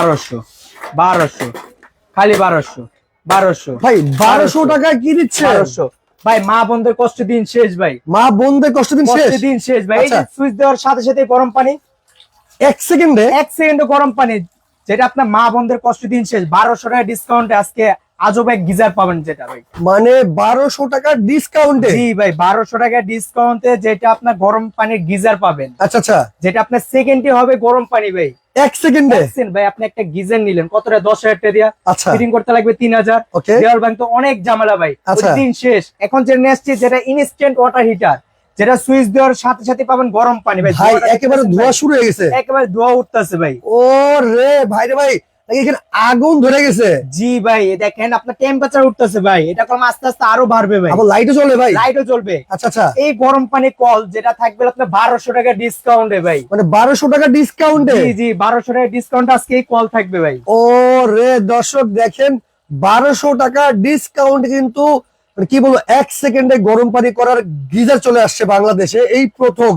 বারোশো। বারোশো। খালি বারোশো। বারোশো। ভাই বারোশো টাকা কি দিচ্ছে বারোশো। ভাই মা বন্ধের কষ্ট দিন শেষ ভাই। মা বোনদের কষ্ট দিন শেষ? দিন শেষ ভাই। এই আচ্ছা। সুইচ দেওয়ার সাথে সাথে গরম পানি। এক সেকেন্ডে? এক সেকেন্ডে গরম পানি। যেটা আপনার মা বন্ধের কষ্ট দিন শেষ। বারোশো টাকা ডিসকাউন্ট আজকে আজব এক গিজার পাবেন যেটা ভাই। মানে বারোশো টাকা ডিসকাউন্টে জি ভাই বারোশো টাকা ডিসকাউন্টে যেটা আপনার গরম পানির গিজার পাবেন। আচ্ছা আচ্ছা। যেটা আপনার সেকেন্ডে হবে গরম পানি ভাই। এক সেকেন্ডে ভাই আপনি একটা গিজার নিলেন। কতটা? দশ হাজার টাকা দিয়া। আচ্ছা। ফিটিং করতে লাগবে তিন হাজার। ওকে। ব্যাংক তো অনেক ঝামেলা ভাই। আচ্ছা। দিন শেষ। এখন যে যেটা ইনস্ট্যান্ট ওয়াটার হিটার যেটা সুইচ দেওয়ার সাথে সাথে পাবেন গরম পানি ভাই। একেবারে ধোয়া শুরু হয়ে গেছে। একেবারে ধোয়া উঠতেছে ভাই। ও রে ভাই রে ভাই এখানে আগুন ধরে গেছে। জি ভাই দেখেন আপনার টেম্পারেচার উঠতেছে ভাই। এটা কম আস্তে আস্তে আরও বাড়বে ভাই। আবার লাইটও চলে ভাই? লাইটও জ্বলবে। আচ্ছা আচ্ছা। এই গরম পানি কল যেটা থাকবে আপনার বারোশো টাকা ডিসকাউন্টে ভাই। মানে বারোশো টাকা ডিসকাউন্টে জি জি বারোশো টাকা ডিসকাউন্ট আজকে এই কল থাকবে ভাই। ও রে দর্শক দেখেন বারোশো টাকা ডিসকাউন্ট কিন্তু মানে কি বলব এক সেকেন্ডে গরম পানি করার গিজার চলে আসছে বাংলাদেশে। এই প্রথম।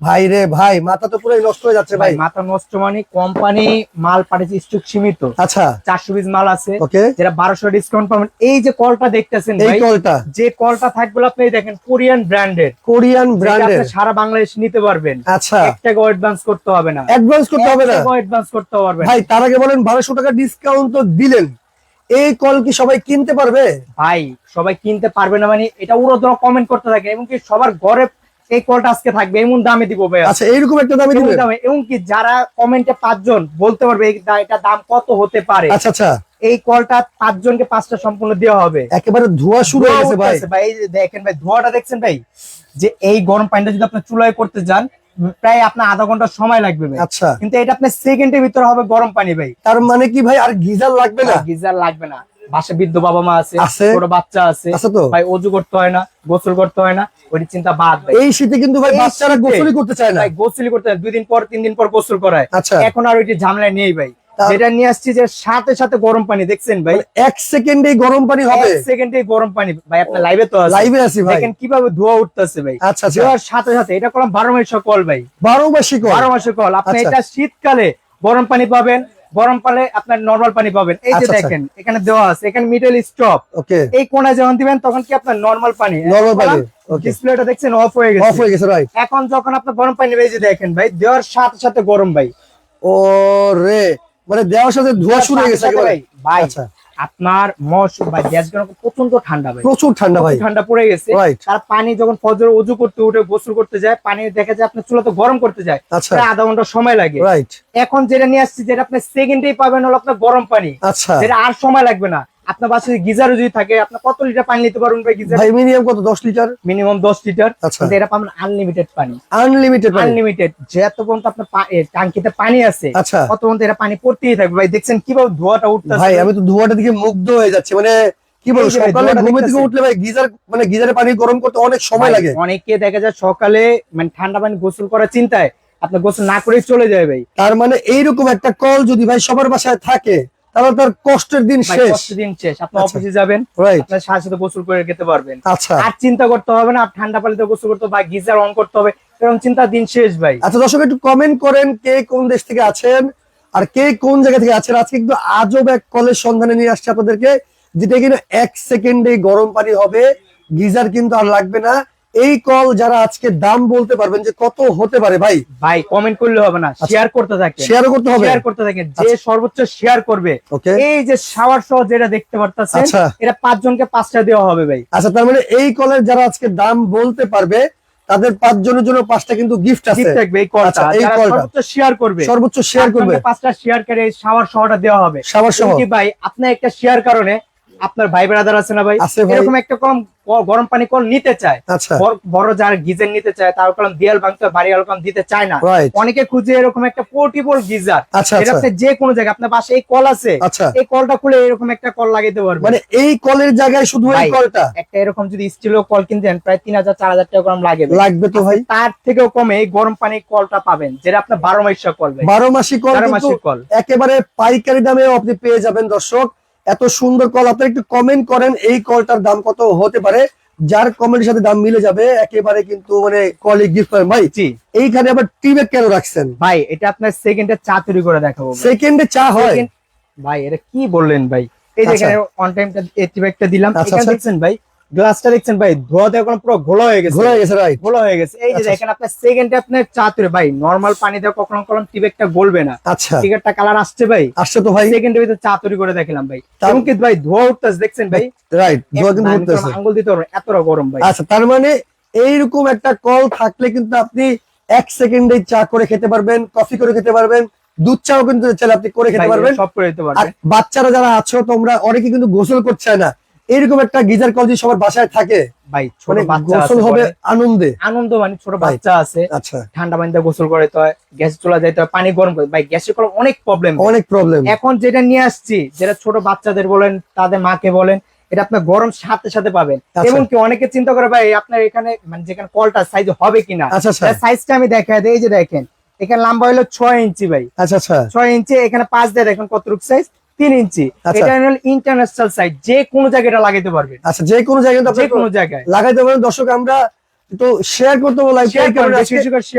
ভাই রে ভাই মাথা তো পুরোই নষ্ট হয়ে যাচ্ছে ভাই মাথা নষ্ট মানে কোম্পানি মাল পাঠিয়েছে স্টক সীমিত। আচ্ছা। চারশো পিস মাল আছে ওকে। যেটা বারোশো ডিসকাউন্ট পাবেন। এই যে কলটা দেখতেছেন এই কলটা যে কলটা থাকবে আপনি দেখেন কোরিয়ান ব্র্যান্ডের কোরিয়ান ব্র্যান্ডের সারা বাংলাদেশ নিতে পারবেন। আচ্ছা। এক টাকা অ্যাডভান্স করতে হবে না। অ্যাডভান্স করতে হবে না? অ্যাডভান্স করতে পারবেন ভাই তার আগে বলেন বারোশো টাকা ডিসকাউন্ট তো দিলেন। এই কল কি সবাই কিনতে পারবে? ভাই সবাই কিনতে পারবে না মানে এটা উড়ো কমেন্ট করতে থাকে এবং কি সবার ঘরে এই কলটা আজকে থাকবে এমন দামে দিব ভাই আচ্ছা এইরকম একটা দামে দিবেন? দামে এবং কি যারা কমেন্টে পাঁচজন বলতে পারবে এই এটা দাম কত হতে পারে। আচ্ছা আচ্ছা। এই কলটা পাঁচজনকে পাঁচটা সম্পূর্ণ দেওয়া হবে। একেবারে ধোয়া শুরু হয়ে গেছে ভাই। ভাই দেখেন ভাই ধোয়াটা দেখছেন ভাই? যে এই গরম পানিটা যদি আপনি চুলায় করতে যান প্রায় আপনার আধা ঘণ্টা সময় লাগবে ভাই। আচ্ছা। কিন্তু এটা আপনার সেকেন্ডের ভিতরে হবে গরম পানি ভাই। তার মানে কি ভাই আর গিজার লাগবে না? গিজার লাগবে না। বাসা বৃদ্ধ বাবা মা আছে। ছোট বাচ্চা আছে। ভাই অজু করতে হয় না গোসল করতে হয় না ওইটি চিন্তা বাদ এই শীতে কিন্তু ভাই বাচ্চারা গোসলই করতে চায় না। ভাই গোসল করতে হয় দুই দিন পর তিন দিন পর গোসল করায়। আচ্ছা। এখন আর ওইটি ঝামেলা নেই ভাই। যেটা নিয়ে আসছি যে সাথে সাথে গরম পানি দেখছেন ভাই? মানে এক সেকেন্ডে গরম পানি হবে? সেকেন্ডে গরম পানি। ভাই আপনার লাইভে তো লাইভে আছি ভাই। দেখেন কীভাবে ধোয়া উঠতেছে ভাই। আচ্ছা আচ্ছা। দেওয়ার সাথে সাথে এটা করলাম বারো মাস কল ভাই। বারো মাসি কল? বারো মাসের কল। আপনি আচ্ছা। এটা শীতকালে গরম পানি পাবেন গরম পালে আপনার নর্মাল পানি পাবেন। এই যে আচ্ছা, আচ্ছা। দেখেন এখানে দেওয়া আছে এখানে মিডল স্টপ ওকে এই কোনায় যখন দিবেন তখন কি আপনার নর্মাল পানি? নর্মাল পানি, ওকে ডিসপ্লেটা দেখছেন অফ হয়ে গেছে। অফ হয়ে গেছে রাইট এখন যখন আপনি গরম পানি নেবেন এই যে দেখেন ভাই দেওয়ার সাথে সাথে গরম ভাই। ওরে রে মানে দেওয়ার সাথে ধোয়া শুরু হয়ে গেছে ভাই ভাই। আচ্ছা। আপনার মশ বা গ্যাস গরম প্রচণ্ড ঠান্ডা ভাই। প্রচুর ঠান্ডা ভাই। ঠান্ডা পড়ে গেছে। তার পানি যখন ফজর উজু করতে উঠে গোসল করতে যায় পানি দেখা যায় আপনার চুলা তো গরম করতে যায়। আচ্ছা। প্রায় আধা ঘণ্টা সময় লাগে। এখন যেটা নিয়ে আসছি যেটা আপনি সেকেন্ডেই পাবেন হলো আপনার গরম পানি। আচ্ছা। যেটা আর সময় লাগবে না। আপনার বাসায় গিজার যদি থাকে আপনার কত লিটার পানি নিতে পারবেন ভাই গিজার? ভাই মিনিমাম কত? দশ লিটার মিনিমাম দশ লিটার আচ্ছা। কিন্তু এটা পাবেন আনলিমিটেড পানি। আনলিমিটেড আনলিমিটেড যেত পর্যন্ত আপনার টাঙ্কিতে পানি আছে আচ্ছা। তত পর্যন্ত এটা পানি পড়তেই থাকবে। ভাই দেখছেন কীভাবে ধোয়াটা উঠতেছে? ভাই আমি তো ধোয়াটা দিকে মুগ্ধ হয়ে যাচ্ছে। মানে কি বলব সকালে ঘুমে থেকে উঠলে ভাই গিজার মানে গিজারে পানি গরম করতে অনেক সময় লাগে। অনেকে দেখা যায় সকালে মানে ঠান্ডা পানি গোসল করার চিন্তায় আপনার গোসল না করেই চলে যায় ভাই। তার মানে এইরকম একটা কল যদি ভাই সবার বাসায় থাকে তাহলে তার কষ্টের দিন শেষ। কষ্ট দিন শেষ। আপনি আচ্ছা। অফিসে যাবেন রাইট আপনার সাথে সাথে গোসল করে খেতে পারবেন। আচ্ছা। আর চিন্তা করতে হবে না ঠান্ডা পানিতে গোসল করতে বা গিজার অন করতে হবে এরকম চিন্তা দিন শেষ ভাই। আচ্ছা দর্শক একটু কমেন্ট করেন কে কোন দেশ থেকে আছেন আর কে কোন জায়গা থেকে আছেন। আজকে কিন্তু আজব এক কলের সন্ধানে নিয়ে আসছে আপনাদেরকে যেটা কিনা এক সেকেন্ডে গরম পানি হবে গিজার কিন্তু আর লাগবে না। এই কল যারা আজকে দাম বলতে পারবেন যে কত হতে পারে ভাই? ভাই কমেন্ট করলে হবে না শেয়ার করতে থাকে শেয়ারও করতে হবে? শেয়ার করতে থাকেন যে সর্বোচ্চ শেয়ার করবে। ওকে এই যে শাওয়ার সহ যেটা দেখতে পারতেছেন আচ্ছা। এটা পাঁচ জনকে পাঁচটা দেওয়া হবে ভাই। আচ্ছা তার মানে এই কলের যারা আজকে দাম বলতে পারবে তাদের পাঁচ জনের জন্য পাঁচটা কিন্তু গিফট আছে। ঠিক থাকবে এই কলটা আচ্ছা, এই কলটা। সর্বোচ্চ শেয়ার করবে সর্বোচ্চ শেয়ার করবে। পাঁচটা শেয়ার করে শাওয়ার সহটা দেওয়া হবে। সবার সহ। ভাই আপনার একটা শেয়ার কারণে আপনার ভাই ব্রাদার আছে না ভাই? এরকম একটা কম গরম পানি কল নিতে চায়। আচ্ছা। বড়- যারা গিজার নিতে চায় তার কলম দেয়াল ভাঙতে বাড়ি কলম দিতে চায় না। অনেকে খুঁজে এরকম একটা পোর্টেবল গিজার। আচ্ছা এটা আচ্ছা। আপনি যে কোনো জায়গায় আপনার পাশে এই কল আছে। এই কলটা খুলে এরকম একটা কল লাগাইতে পারবেন। মানে এই কলের জায়গায় শুধু এই কলটা? একটা এরকম যদি স্টিলের কল কিনতেন প্রায় তিন হাজার চার হাজার টাকা কলম লাগে লাগবে তো ভাই। তার থেকেও কমে এই গরম পানির কলটা পাবেন যেটা আপনার বারো মাসিক কল ভাই। বারো মাসি কল বারো কিন্তু মাসিক কল। একেবারে পাইকারি দামেও আপনি পেয়ে যাবেন দর্শক। এত সুন্দর কল আপনারা একটু কমেন্ট করেন এই কলটার দাম কত হতে পারে? যার কমেন্টের সাথে দাম মিলে যাবে একেবারে কিন্তু মানে কলিগ গিফট করেন। ভাই জি। এইখানে আবার টি ব্যাগ কেন রাখছেন? ভাই এটা আপনার সেকেন্ডে চা তৈরি করে দেখাবো। সেকেন্ডে চা হয়? ভাই এটা কি বললেন ভাই? এই যে আচ্ছা। অন টাইমটা এটি ব্যাগটা দিলাম। আচ্ছা, এখানে আচ্ছা। দেখছেন ভাই গ্লাসটা দেখছেন ভাই ধোয়া দেওয়া কোনো পুরো ঘোলা হয়ে গেছে। ঘোলা হয়ে গেছে রাইট ঘোলা হয়ে গেছে। এই যে আচ্ছা। দেখেন আপনার সেকেন্ডে আপনার চা তৈরি ভাই নরমাল পানি দেওয়া কখনো কখনো টি ব্যাগটা গলবে না। আচ্ছা। টিকেটটা কালার আসছে ভাই। আসছে তো ভাই। সেকেন্ডের ভিতরে চা তৈরি করে দেখিলাম ভাই। এবং কিন্তু ভাই ধোয়া উঠতেছে দেখছেন ভাই? রাইট ধোয়া কিন্তু উঠতেছে। আঙ্গুল দিতে পারব না, এতটা গরম ভাই। আচ্ছা তার মানে এইরকম একটা কল থাকলে কিন্তু আপনি এক সেকেন্ডে চা করে খেতে পারবেন কফি করে খেতে পারবেন দুধ চাও কিন্তু চাইলে আপনি করে খেতে পারবেন। সব করে আর পারবেন। বাচ্চারা যারা আছো তোমরা অনেকে কিন্তু গোসল করছে না। এরকম একটা গিজার কল যদি সবার বাসায় থাকে। ভাই ছোট মানে বাচ্চা গোসল হবে আনন্দে। আনন্দ মানে ছোট বাচ্চা আছে। আচ্ছা। ঠান্ডা পানিতে গোসল করে তো গ্যাস চলে যাইতে হয় পানি গরম করে। ভাই গ্যাসের কোনো অনেক প্রবলেম অনেক প্রবলেম এখন যেটা নিয়ে আসছি যেটা ছোট বাচ্চাদের বলেন তাদের মাকে বলেন এটা আপনার গরম সাথে সাথে পাবেন। আচ্ছা। এবং কি অনেকে চিন্তা করে ভাই আপনার এখানে মানে যেখানে কলটা সাইজ হবে কিনা? আচ্ছা আচ্ছা। সাইজটা আমি দেখাই দিই এই যে দেখেন এখানে লম্বা হলো ছয় ইঞ্চি ভাই। আচ্ছা আচ্ছা। ছয় ইঞ্চি এখানে পাঁচ দিয়ে দেখেন কতটুক সাইজ তিন ইঞ্চি। আচ্ছা। এটা ইন্টারন্যাশনাল সাইজ যে কোনো জায়গায় এটা লাগাইতে পারবেন। আচ্ছা যে কোনো জায়গায় যে কোনো জায়গায়। লাগাইতে পারবেন। দর্শক আমরা তো শেয়ার করতে শেয়ার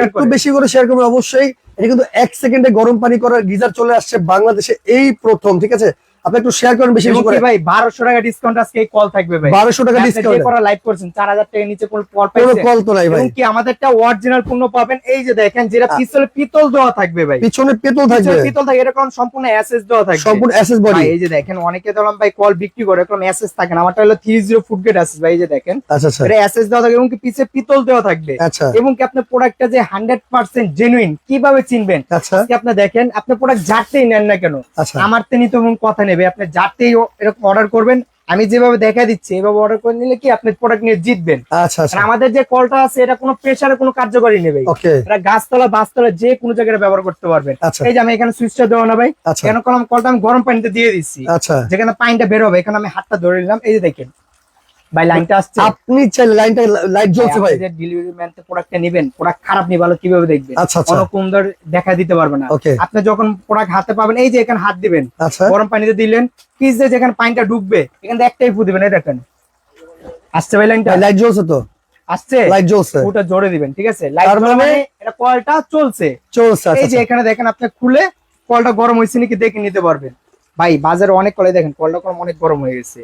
একটু বেশি করে শেয়ার করবেন অবশ্যই। এটা কিন্তু এক সেকেন্ডে গরম পানি করার গিজার চলে আসছে বাংলাদেশে। এই প্রথম ঠিক আছে? আপনি একটু শেয়ার করেন বেশি করে। ভাই বারোশো টাকা ডিসকাউন্ট আজকে এই কল থাকবে ভাই। বারোশো টাকা আপনি যে ডিসকাউন্ট করা লাইভ করছেন চার হাজার টাকা নিচে কোনো কল কোনো পাইছে। কল তো নাই ভাই। কি আমাদেরটা অরিজিনাল পণ্য পাবেন? এই যে দেখেন যেটা পিতল পিতল দেওয়া থাকবে ভাই। পিছনে পেতল থাকবে। পিছনে পিতল থাকে এরকম সম্পূর্ণ এসএস দেওয়া থাকবে। সম্পূর্ণ অ্যাসেস বডি এই যে দেখেন অনেকে ধরলাম ভাই কল বিক্রি করে এরকম এসএস থাকে না। আমারটা হলো three zero food gate SS ভাই এই যে দেখেন। আচ্ছা আচ্ছা। এটা এসএস দেওয়া থাকে এবং কি পিছে পিতল দেওয়া থাকবে। আচ্ছা। এবং কি আপনার প্রোডাক্টটা যে হান্ড্রেড পার্সেন্ট জেনুইন কীভাবে চিনবেন? আচ্ছা। আজকে আপনি দেখেন আপনি প্রোডাক্ট যারতেই নেন না কেন আচ্ছা। আমার তো নিতে কোনো কথা নেবে আপনি যাতেই এরকম অর্ডার করবেন আমি যেভাবে দেখা দিচ্ছি এভাবে অর্ডার করে নিলে কি আপনি প্রোডাক্ট নিয়ে জিতবেন। আচ্ছা আচ্ছা। আমাদের যে কলটা আছে এটা কোনো প্রেসারে কোনো কার্যকরী নেবে এটা গাছতলা বাসতলা যে কোনো জায়গায় ব্যবহার করতে পারবেন। আচ্ছা। এই যে আমি এখানে সুইচটা দেবো না ভাই। আচ্ছা। কেন কলটা আমি গরম পানিতে দিয়ে দিচ্ছি। আচ্ছা। যেখানে পানিটা বেরোবে এখানে আমি হাতটা ধরে নিলাম। এই যে দেখেন। ভাই লাইনটা আসছে। আপনি চাইলে লাইনটা লাইট জ্বলছে ভাই ডেলিভারি ম্যান প্রোডাক্টটা নেবেন প্রোডাক্ট খারাপ নিয়ে ভালো কীভাবে দেখবেন? আচ্ছা আচ্ছা। কোনো কুন্দর দেখা দিতে পারবে না। আপনি যখন প্রোডাক্ট হাতে পাবেন এই যে এখানে হাত দিবেন আচ্ছা। গরম পানিতে দিলেন ফ্রিজে যেখানে পানিটা ঢুকবে এখানে একটাই ফু দিবেন এই দেখেন। আসছে ভাই লাইনটা লাইট জ্বলছে তো? আসছে? লাইট জ্বলছে। ফুটা জোরে দিবেন ঠিক আছে? লাইট মানে- মানে এটা কলটা চলছে। চলছে আচ্ছা এই যে এখানে দেখেন আপনি খুলে কলটা গরম হয়েছে নাকি দেখে নিতে পারবেন। ভাই বাজারে অনেক কলে দেখেন কলটা কলম অনেক গরম হয়ে গেছে।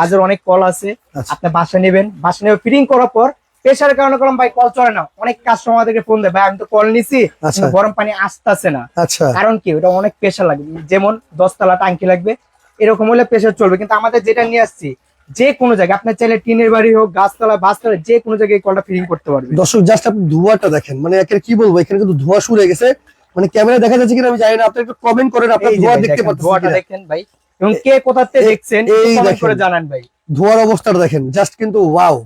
বাজারে অনেক কল আছে আচ্ছা। আপনি বাসা নেবেন। বাসা নেবে ফিটিং করার পর প্রেশারের কারণে কলম ভাই কল চলে না। অনেক কাস্টমার আমাদেরকে ফোন দেয় ভাই আমি তো কল নিছি আচ্ছা। গরম পানি আসতেছে না। আচ্ছা। কারণ কি ওটা অনেক প্রেশার লাগবে। যেমন দশতলা টাঙ্কি লাগবে এরকম হলে প্রেশার চলবে। কিন্তু আমাদের যেটা নিয়ে আসছি যে কোনো জায়গায় আপনার চাইলে টিনের বাড়ি হোক গাছতলা বাসতলা যে কোনো জায়গায় কলটা ফিটিং করতে পারবে দর্শক জাস্ট আপনি ধোঁয়াটা দেখেন। মানে একের কি বলব এখানে কিন্তু ধোঁয়া শুরু হয়ে গেছে। মানে ক্যামেরা দেখা যাচ্ছে কিনা আমি জানি না আপনি একটু কমেন্ট করেন আপনার এই ধোঁয়া দেখতে পাচ্ছেন ধোঁয়াটা। দেখেন ভাই এবং কে কোথাতে এই- দেখছেন কমেন্ট করে জানান ভাই ধোঁয়ার অবস্থাটা দেখেন জাস্ট কিন্তু ওয়াও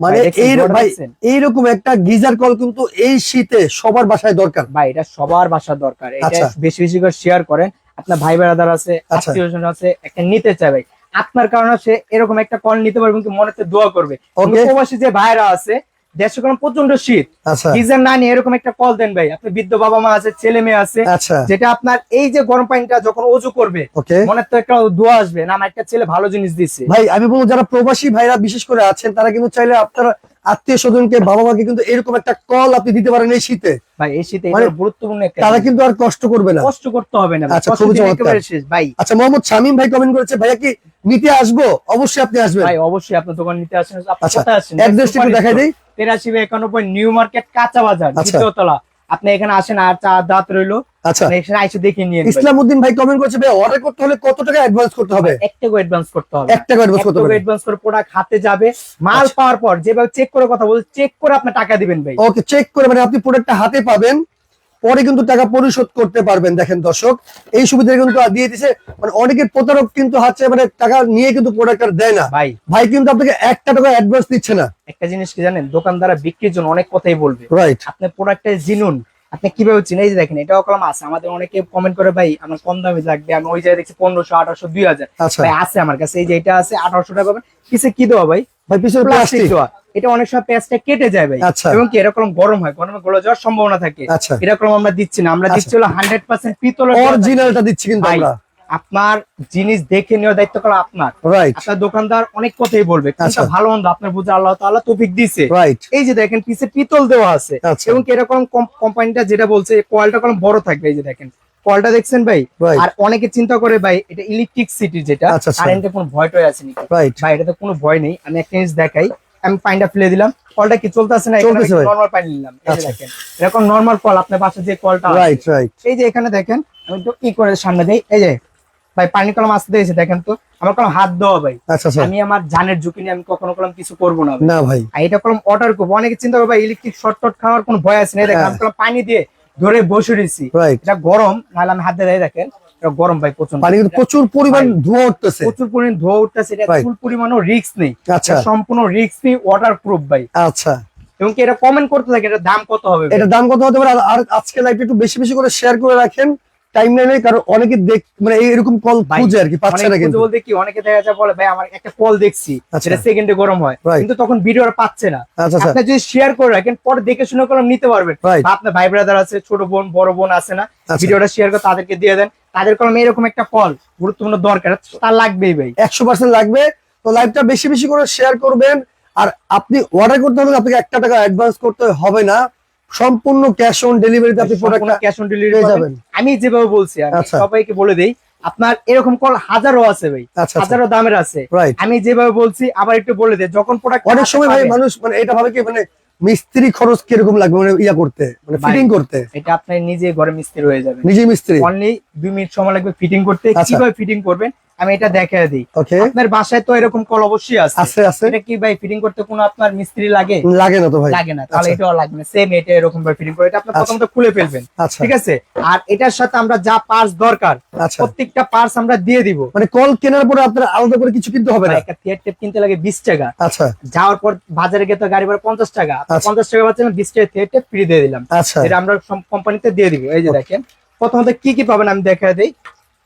মানে এই ভাই দেখছেন? এইরকম একটা গিজার কল কিন্তু এই শীতে সবার বাসায় দরকার ভাই এটা সবার বাসার দরকার এটা আচ্ছা। বেশি বেশি করে শেয়ার করেন আপনার ভাই বেড়াদার আছে আচ্ছা। আত্মীয় আছে একটা নিতে চায় ভাই আপনার কারণে সে এরকম একটা কল নিতে পারবে কিন্তু মনেতে দোয়া করবে. প্রবাসী যে ভাইরা আছে দেশে কোনো প্রচণ্ড শীত। আচ্ছা। গিজার না নিয়ে এরকম একটা কল দেন ভাই। আপনি বৃদ্ধ বাবা মা আছে ছেলে মেয়ে আছে আচ্ছা। যেটা আপনার এই যে গরম পানিটা যখন অজু করবে মনে তো একটা দোয়া আসবে না আমার একটা ছেলে ভালো জিনিস দিচ্ছে ভাই আমি বলব যারা প্রবাসী ভাইরা বিশেষ করে আছেন তারা কিন্তু চাইলে আপনার আত্মীয় স্বজনকে বাবা মাকে কিন্তু এরকম একটা কল আপনি দিতে পারেন এই শীতে। ভাই এই শীতে মানে গুরুত্বপূর্ণ তারা কিন্তু আর কষ্ট করবে না। কষ্ট করতে হবে না আচ্ছা, ভাই। আচ্ছা মোহাম্মদ শামিম ভাই কমেন্ট করেছে ভাইয়া কি নিতে আসব? অবশ্যই আপনি আসবেন। ভাই অবশ্যই আপনার দোকান নিতে আসেন। আপনি আচ্ছা, কোথায় আসেন অ্যাড্রেসটা একটু দেখাই দিই। তেরাশি বাই একানব্বই নিউ মার্কেট কাঁচা বাজার আচ্ছা। দ্বিতীয় তলা। আপনি এখানে আসেন আর চা দাঁত রইল। আচ্ছা। এখানে আইসে দেখে নিয়ে। ভাই কমেন্ট করছে ভাই অর্ডার করতে হলে কত টাকা অ্যাডভান্স করতে হবে? এক টাকা অ্যাডভান্স করতে হবে। এক টাকা অ্যাডভান্স করতে হবে। অ্যাডভান্স করে প্রোডাক্ট হাতে যাবে মাল আচ্ছা। পাওয়ার পর যেভাবে চেক করে কথা বলছে চেক করে আপনি টাকা দিবেন ভাই। ওকে চেক করে মানে আপনি প্রোডাক্টটা হাতে পাবেন। পরে কিন্তু টাকা পরিশোধ করতে পারবেন দেখেন দর্শক। এই সুবিধা কিন্তু দিয়ে দিছে মানে অনেকের প্রতারক কিন্তু হাতে মানে টাকা নিয়ে কিন্তু প্রোডাক্টটা দেয় না। ভাই। ভাই কিন্তু আপনাকে একটা টাকা অ্যাডভান্স দিচ্ছে না। একটা জিনিস কি জানেন? দোকানদারা বিক্রির জন্য অনেক কথাই বলবে। রাইট আপনি প্রোডাক্টটা জিনুন। আপনি কীভাবে চিনেন? এই যে দেখেন এটাও কলম আছে। আমাদের অনেকে কমেন্ট করে ভাই আমার কম দামে লাগবে। আমি ওই জায়গায় দেখছি পনেরোশো আঠারোশো দুই হাজার। আচ্ছা। ভাই আছে আমার কাছে। এই যে এটা আছে আঠারোশো টাকা পাবেন। কিসে কি দেওয়া ভাই? ভাই পিছনে প্লাস্টিক প্লাস্টিক দেওয়া। এটা অনেক সময় পেঁয়াজটা কেটে যায় ভাই। আচ্ছা। এবং কি এরকম গরম হয় গরমে গলে যাওয়ার সম্ভাবনা থাকে। আচ্ছা। এরকম আমরা দিচ্ছি না আমরা আচ্ছা। দিচ্ছি হলো হান্ড্রেড পার্সেন্ট পিতলের অরিজিনালটা দিচ্ছি কিন্তু আমরা। আপনার জিনিস দেখে নেওয়ার দায়িত্ব করা? আপনার। আপনার দোকানদার অনেক কথাই বলবে। ভালো মন্দ আপনার বুঝে আল্লাহ তাআলা তৌফিক দিছে রাইট এই যে দেখেন পিছে পিতল দেওয়া আছে। এবং কি এরকম কম- কোম্পানিটা যেটা বলছে কয়েলটা কলম বড় থাকবে এই যে দেখেন। কলটা দেখছেন ভাই? আর অনেকে চিন্তা করে ভাই এটা ইলেকট্রিক সিটি যেটা। কারেন্টে কোনো ভয় টয় আছে নাকি? ভাই এটাতে কোনো ভয় নেই। আমি একটা জিনিস দেখাই। আমি পানিটা ফেলে দিলাম। কলটা কি চলতেছে না। নর্মাল পানি নিলাম। এই আচ্ছা। দেখেন এরকম নর্মাল কল আপনার পাশে যে কলটা রাইট রাইট এই যে এখানে দেখেন আমি একটু ই করে সামনে দেই। এই যে ভাই পানি কলম আসতে দিয়েছে দেখেন তো। আমার কলম হাত দেওয়া ভাই। আচ্ছা আচ্ছা। আমি আমার জানের ঝুঁকি নিয়ে আমি কখনো কলম কিছু করব না ভাই। না ভাই। আর এটা কলম অর্ডার করব। অনেকে চিন্তা করব ইলেকট্রিক শর্ট টট খাওয়ার কোনো ভয় আছে না। দেখেন হ্যাঁ। আমি কলম পানি দিয়ে ধরে বসে রয়েছি। এটা গরম নাহলে আমি হাত দিয়ে দেখেন। গরম ভাই প্রচণ্ড পানি কিন্তু প্রচুর পরিমাণ। ধোঁয়া উঠতেছে প্রচুর পরিমাণ ধোয়া উঠতেছে এটা Right. ফুল পরিমাণও রিস্ক নেই আচ্ছা সম্পূর্ণ রিস্ক ফ্রি ওয়াটার প্রুফ ভাই আচ্ছা এবং কি এটা কমেন্ট করতে থাকে এটা দাম কত হবে ভাই? দাম কত হতে পারে আর- আজকে লাইভটা একটু বেশি বেশি করে শেয়ার করে রাখেন টাইম লাইনে কারণ অনেকে দেখ মানে এরকম কল খুঁজে আর কি পাচ্ছে না কিন্তু বলতে কি অনেকে দেখা যায় বলে ভাই আমার একটা কল দেখছি আচ্ছা। সেটা সেকেন্ডে গরম হয়. কিন্তু তখন ভিডিওটা পাচ্ছে না আচ্ছা আচ্ছা আপনি যদি শেয়ার করে রাখেন পরে দেখে শুনে কলম নিতে পারবেন. আপনার ভাই ব্রাদার আছে ছোট বোন বড় বোন আছে না। ভিডিওটা শেয়ার করে তাদেরকে দিয়ে দেন তাদের কলম এরকম একটা কল গুরুত্বপূর্ণ দরকার তার লাগবেই ভাই। একশো পার্সেন্ট লাগবে। তো লাইভটা বেশি বেশি করে শেয়ার করবেন। আর আপনি অর্ডার করতে হলে আপনাকে একটা টাকা অ্যাডভান্স করতে হবে না। সম্পূর্ণ ক্যাশ অন ডেলিভারিতে আপনি ক্যাশ অন ডেলিভারি যাবেন। আমি যেভাবে বলছি আচ্ছা। সবাইকে বলে দেই আপনার এরকম কল হাজারো আছে ভাই। আচ্ছা আচ্ছা। হাজারো দামের আছে। আমি যেভাবে বলছি আবার একটু বলে দেয় যখন প্রোডাক্ট অনেক সময় ভাই মানুষ মানে এটা ভাবে কি মানে মিস্ত্রি খরচ কীরকম লাগবে? মানে ইয়া করতে মানে ফিটিং করতে? এটা আপনি নিজে ঘরে মিস্ত্রি হয়ে যাবে। নিজে মিস্ত্রি? অনলি দুই মিনিট সময় লাগবে ফিটিং করতে। আচ্ছা। কীভাবে ফিটিং করবেন? আমি এটা দেখাই দিই। ওকে আপনার বাসায় তো এরকম কল অবশ্যই আছে। আছে আছে। এটা কি ভাই ফিটিং করতে কোনো আপনার মিস্ত্রি লাগে? লাগে না তো ভাই। লাগে না। তাহলে আচ্ছা। এটাও লাগবে না। সেম এটা এরকম ভাবে ফিটিং করে। এটা আপনি আচ্ছা। প্রথমত খুলে ফেলবেন। আচ্ছা। ঠিক আছে? আর এটার সাথে আমরা যা পার্টস দরকার প্রত্যেকটা পার্টস আমরা দিয়ে দিব। মানে কল কেনার পরে আপনার আলাদা করে কিছু কিনতে হবে না? একটা থিয়েট টেপ কিনতে লাগে বিশ টাকা। আচ্ছা। যাওয়ার পর বাজারে গিয়ে তো গাড়ি ভাড়া পঞ্চাশ টাকা। আচ্ছা। পঞ্চাশ টাকা পাচ্ছেন বিশ টাকা থিয়েট টেপ ফ্রি দিয়ে দিলাম। আচ্ছা। এটা আমরা কোম্পানিতে দিয়ে দিব। এই যে দেখেন। প্রথমত কি কি পাবেন আমি দেখা দিই।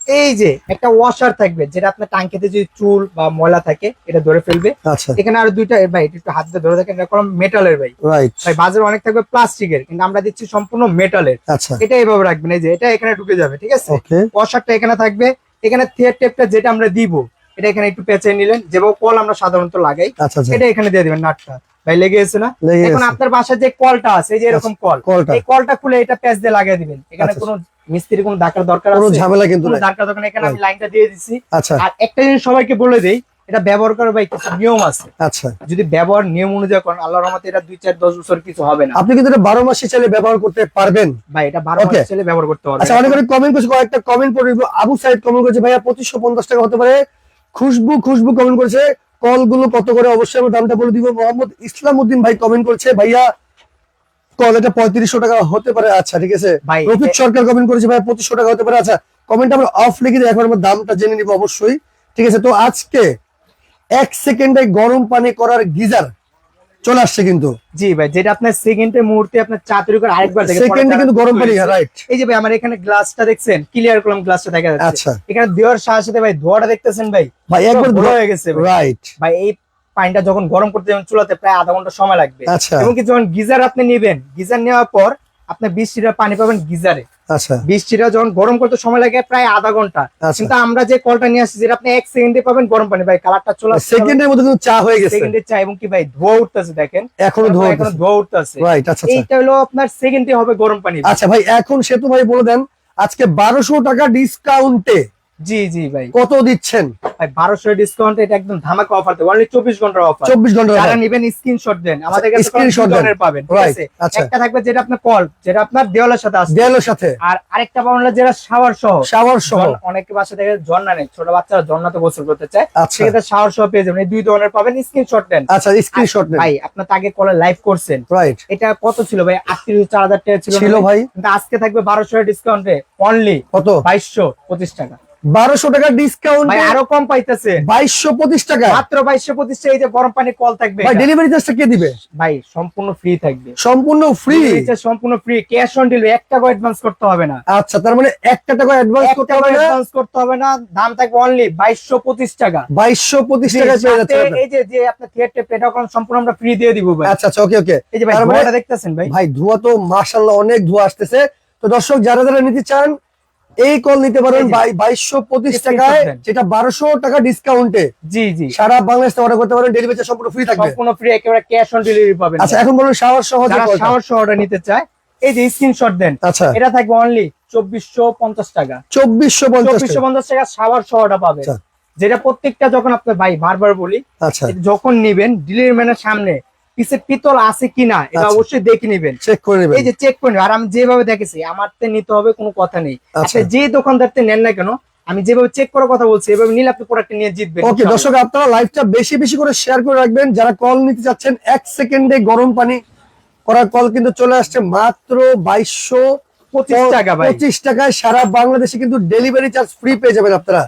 এই যে একটা ওয়াশার থাকবে যেটা আপনার টাঙ্কিতে যদি চুল বা ময়লা থাকে এটা ধরে ফেলবে। আচ্ছা। এখানে আর দুইটা ভাই একটু হাত দিয়ে ধরে দেখেন এটা কোনো মেটালের ভাই। ভাই বাজারে অনেক থাকবে প্লাস্টিকের কিন্তু আমরা দিচ্ছি সম্পূর্ণ মেটালের আচ্ছা। এটা এইভাবে রাখবেন এই যে এটা এখানে ঢুকে যাবে ঠিক আছে? ওয়াশারটা এখানে থাকবে। এখানে থিয়েট টেপটা যেটা আমরা দিব এটা এখানে একটু পেঁচে নিলেন যেভাবে কল আমরা সাধারণত লাগাই আচ্ছা এটা এখানে দিয়ে দিবেন নাটটা। ভাই লেগে গেছে না? এখন আপনার বাসায় যে কলটা আছে এই যে এরকম কল কলটা। এই কলটা খুলে এটা প্যাচ দিয়ে লাগিয়ে দিবেন। এখানে। কোনো মিস্ত্রি কোনো ডাকার দরকার কোনো আছে? ঝামেলা কিন্তু নাই। দরকার দরকার এখানে আমি লাইনটা দিয়ে দিচ্ছি আচ্ছা। আর একটা জিনিস সবাইকে বলে দেই এটা ব্যবহার করার ভাই কিছু নিয়ম আছে। আচ্ছা। যদি ব্যবহার নিয়ম অনুযায়ী করেন আল্লাহ রহমতে এটা দুই চার দশ বছর কিছু হবে না। আপনি কিন্তু এটা বারো মাসে চাইলে ব্যবহার করতে পারবেন। ভাই এটা বারো. মাস ছেলে ব্যবহার করতে পারবে আচ্ছা অনেক অনেক কমেন্ট করছে কয়েকটা কমেন্ট পড়ে দিব। আবু সাইদ কমেন্ট করেছে ভাইয়া পঁচিশশো পঞ্চাশ টাকা হতে পারে। খুশবু খুশবু কমেন্ট করেছে কলগুলো কত করে? অবশ্যই আমি দামটা বলে দিব। মোহাম্মদ ইসলাম উদ্দিন ভাই কমেন্ট করেছে ভাইয়া কল এটা পঁয়ত্রিশশো টাকা হতে পারে। আচ্ছা ঠিক আছে? রফিক সরকার কমেন্ট করেছে ভাইয়া পঁচিশশো টাকা হতে পারে। আচ্ছা কমেন্ট আমরা অফ লিখে দিই এখন আমরা দামটা জেনে নিব অবশ্যই। ঠিক আছে তো আজকে এক সেকেন্ডে গরম পানি করার গিজার চলে আসছে কিন্তু। জি ভাই যেটা আপনার সেকেন্ডের মুহূর্তে আপনার চা তৈরি করে আরেকবার সেকেন্ডে কিন্তু গরম পানি রাইট এই যে ভাই আমার এখানে গ্লাসটা দেখছেন ক্লিয়ার করলাম গ্লাসটা দেখা যাচ্ছে। আচ্ছা। এখানে দেওয়ার সাথে সাথে ভাই ধোয়াটা দেখতেছেন ভাই। ভাই একবার বড় হয়ে গেছে রাইট ভাই এই পানিটা যখন গরম করতে যাবেন চুলাতে প্রায় আধা ঘণ্টা সময় লাগবে। আচ্ছা। এবং কি যখন গিজার আপনি নেবেন গিজার নেওয়ার পর আপনি বিশ লিটার পানি পাবেন গিজারে। আচ্ছা। বিশ লিটার যখন গরম করতে সময় লাগে প্রায় আধা ঘণ্টা। আচ্ছা। কিন্তু আমরা যে কলটা নিয়ে আসছি যেটা আপনি এক সেকেন্ডে পাবেন গরম পানি। ভাই কালারটা চলে সেকেন্ডের মধ্যে কিন্তু চা হয়ে গেছে। সেকেন্ডে চা এবং কি ভাই ধোয়া উঠতেছে দেখেন। এখনও ধোয়া এখনও ধোয়া উঠতেছে। রাইট আচ্ছা আচ্ছা। এইটা হলো আপনার সেকেন্ডে হবে গরম পানি। আচ্ছা ভাই এখন সেতু ভাই বলে দেন আজকে বারোশো টাকা ডিসকাউন্টে জি জি ভাই। কত দিচ্ছেন? ভাই বারোশো ডিসকাউন্ট এটা একদম ধামাকা অফার দেবো। অনলি চব্বিশ ঘণ্টার অফার চব্বিশ ঘণ্টা যারা নিবেন স্ক্রিনশট দেন। আমাদের কাছে Screenshot ধরনের পাবেন ঠিক আছে? আচ্ছা। একটা থাকবে যেটা আপনার কল যেটা আপনার দেওয়ালের সাথে আসবে। দেয়ালের সাথে। আর আরেকটা পাবেন যেটা শাওয়ার সহ শাওয়ার সহ অনেকে বাসা থেকে ঝর্ণা নেই ছোট বাচ্চারা ঝর্ণাতে গোসল করতে চায় আচ্ছা। সেক্ষেত্রে শাওয়ার সহ পেয়ে যাবেন। এই দুই ধরনের পাবেন স্ক্রিনশট নেন আচ্ছা স্ক্রিনশট নেন ভাই আপনার তাকে কলে লাইভ করছেন। রাইট এটা কত ছিল ভাই? আটত্রিশ চার হাজার টাকা ছিল ছিল ভাই? আজকে থাকবে বারোশো ডিসকাউন্টে অনলি কত? বাইশশো পঁচিশ টাকা। বারোশো টাকা ডিসকাউন্ট ভাই আরও কম পাইতেছে। বাইশশো পঁচিশ টাকা। মাত্র বাইশশো পঁচিশ টাকা এই যে গরম পানি কল থাকবে ভাই। ডেলিভারি চার্জটা কে দিবে? ভাই সম্পূর্ণ ফ্রি থাকবে। সম্পূর্ণ ফ্রি সম্পূর্ণ ফ্রি ক্যাশ অন ডেলিভারি এক টাকা অ্যাডভান্স করতে হবে না। আচ্ছা তার মানে একটা টাকা অ্যাডভান্স করতে হবে না? অ্যাডভান্স করতে হবে না দাম থাকবে অনলি বাইশশো পঁচিশ টাকা। বাইশশো পঁচিশ টাকা পেয়ে যাচ্ছে। এই যে যে আপনার থিয়েটার এটা এখন সম্পূর্ণ আমরা ফ্রি দিয়ে দিব ভাই। আচ্ছা আচ্ছা ওকে ওকে এই যে ভাই মানে- দেখতেছেন ভাই? ভাই ধোঁয়া তো মাশাল্লাহ অনেক ধোঁয়া আসতেছে। তো দর্শক যারা যারা নিতে চান এই কল নিতে পারেন বাইশশো পঁচিশ টাকায় যেটা বারোশো টাকা ডিসকাউন্টে জি জি। সারা বাংলাদেশ অর্ডার করতে পারেন ডেলিভারি সম্পূর্ণ ফ্রি থাকবে। সম্পূর্ণ ফ্রি একেবারে ক্যাশ অন ডেলিভারি পাবেন। আচ্ছা এখন বলুন শাওয়ার সহ। শাওয়ার শহরটা নিতে চায় এই যে স্ক্রিনশট দেন। আচ্ছা। এটা থাকবে অনলি চব্বিশশো পঞ্চাশ টাকা। চব্বিশশো চব্বিশশো পঞ্চাশ টাকা শাওয়ার শহরটা পাবে। আচ্ছা। যেটা প্রত্যেকটা যখন আপনার ভাই বারবার বলি আচ্ছা। যখন নিবেন ডেলিভারি ম্যানের সামনে পিছে পিতল আছে কিনা এটা আচ্ছা। অবশ্যই দেখে নিবেন। চেক করে নেবেন। এই যে চেক করে আর আমি যেভাবে দেখেছি আমার তে নিতে হবে কোনো কথা নেই। আচ্ছা। যে দোকানদার তে নেন না কেন আমি যেভাবে চেক করার কথা বলছি এভাবে নিলে আপনি প্রোডাক্ট নিয়ে জিতবেন ওকে দর্শক আপনারা লাইভটা বেশি বেশি করে শেয়ার করে রাখবেন। যারা কল নিতে চাচ্ছেন এক সেকেন্ডে গরম পানি করার কল কিন্তু চলে আসছে মাত্র বাইশশো পঁচিশ টাকা ভাই। পঁচিশ টাকায় সারা বাংলাদেশে কিন্তু ডেলিভারি চার্জ ফ্রি পেয়ে যাবেন আপনারা।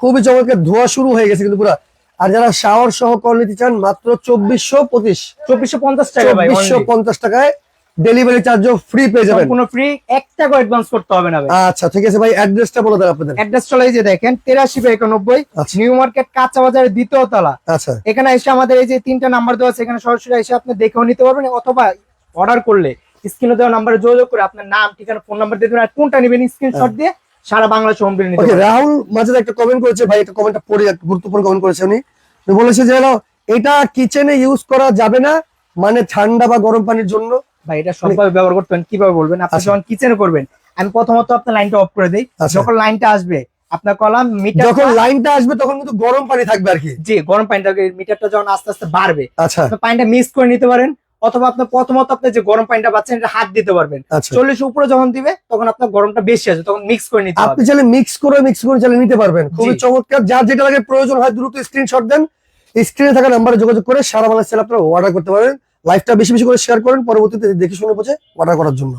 খুবই চমৎকার ধোয়া শুরু হয়ে গেছে কিন্তু পুরো। আর যারা শাওয়ার সহ কল নিতে চান মাত্র চব্বিশশো পঁচিশ। চব্বিশশো পঞ্চাশ টাকা চব্বিশশো পঞ্চাশ টাকায় ডেলিভারি চার্জও ফ্রি পেয়ে যাবেন। কোনো ফ্রি এক টাকা অ্যাডভান্স করতে হবে না আচ্ছা ঠিক আছে ভাই অ্যাড্রেসটা বলে দেন আপনাদের। অ্যাড্রেস চলে এই যে দেখেন তেরাশি বাই একানব্বই আচ্ছা। নিউ মার্কেট কাঁচা বাজারের দ্বিতীয় তলা। আচ্ছা। এখানে এসে আমাদের এই যে তিনটা নাম্বার দেওয়া আছে এখানে সরাসরি এসে আপনি দেখেও নিতে পারবেন অথবা অর্ডার করলে স্ক্রিনে দেওয়া নাম্বারে যোগাযোগ করে আপনার নাম ঠিকানা ফোন নাম্বার দিয়ে দেবেন আর কোনটা নেবেন স্ক্রিনশট দিয়ে সারা Bangla home delivery okay Rahul মাঝে একটা কমেন্ট করেছে ভাই একটা কমেন্টটা পড়ে একটা গুরুত্বপূর্ণ কমেন্ট করেছে উনি। উনি বলেছে যে হলো, এটা কিচেনে ইউজ করা যাবে না মানে ঠান্ডা বা গরম পানির জন্য। ভাই এটা সবভাবে ব্যবহার করতে পারেন কীভাবে বলবেন? আপনি আচ্ছা। যখন কিচেনে করবেন আমি প্রথমত আপনার লাইনটা অফ করে দিই। আচ্ছা। যখন লাইনটা আসবে আপনার কলাম মিটার যখন লাইনটা আসবে তখন কিন্তু গরম পানি থাকবে আর কি। জি গরম পানিটা মিটারটা যখন আস্তে আস্তে বাড়বে আচ্ছা। পানিটা মিক্স করে নিতে পারেন। অথবা আপনি প্রথমত আপনি যে গরম পানিটা পাচ্ছেন এটা হাত দিতে পারবেন। আচ্ছা। চল্লিশ উপরে যখন দিবে তখন আপনার গরমটা বেশি আছে তখন মিক্স করে নিতে আপনি চাইলে মিক্স করে মিক্স করে চাইলে নিতে পারবেন। খুবই চমৎকার। যার যেটা লাগে প্রয়োজন হয় দ্রুত স্ক্রিনশট দেন। স্ক্রিনে থাকা নাম্বারে যোগাযোগ করে সারা বাংলাদেশে আপনারা অর্ডার করতে পারেন লাইভটা বেশি বেশি করে শেয়ার করেন। পরবর্তীতে দেখে শুনে বুঝে অর্ডার করার জন্য।